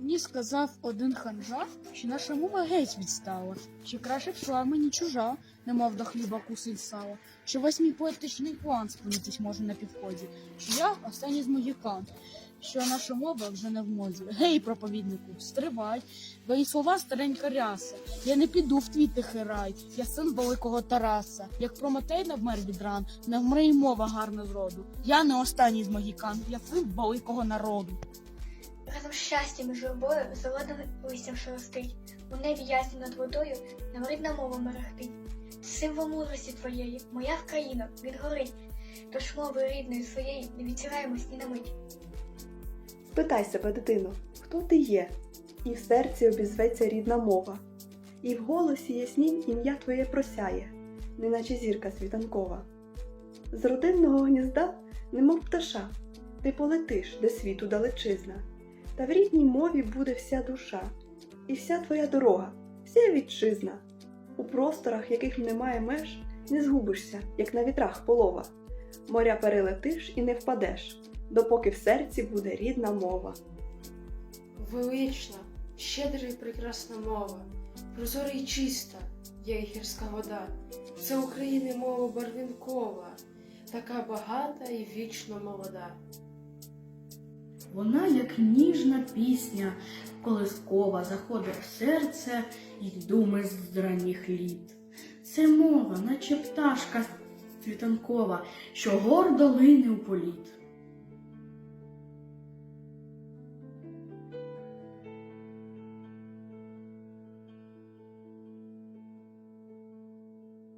Мені сказав один ханжа, що наша мова геть відстала, що краще б йшла мені чужа, немов до хліба кусить сало, що весь мій поетичний план спинитись може на півході, що я останній з могікан, що наша мова вже не в моді. Гей, проповіднику, стривай, твої слова старенька ряса. Я не піду в твій тихий рай, я син великого Тараса. Як Прометей не вмер від ран, не вмре й мова гарна з роду. Я не останній з могікан, я син великого народу. Разом з щастям і журбою зеленим листям шелестить. У небі ясні над водою намридна мова мерехтить. Символ мудрості твоєї, моя Вкраїна, відгорить. Тож мови рідної своєї не відтираємось ні на мить. Спитай себе, дитино, хто ти є, і в серці обізветься рідна мова, і в голосі яснім ім'я твоє просяє, неначе зірка світанкова. З родинного гнізда, немов пташа, ти полетиш, де світу далечизна, та в рідній мові буде вся душа, і вся твоя дорога, вся вітчизна. У просторах, яких немає меж, не згубишся, як на вітрах полова. Моря перелетиш і не впадеш, допоки в серці буде рідна мова. Велична, щедра і прекрасна мова, прозора і чиста, і гірська вода. Це України мова барвінкова, така багата і вічно молода. Вона, як ніжна пісня, колискова заходить в серце й думи з ранніх літ. Це мова, наче пташка світанкова, що гордо лине у політ.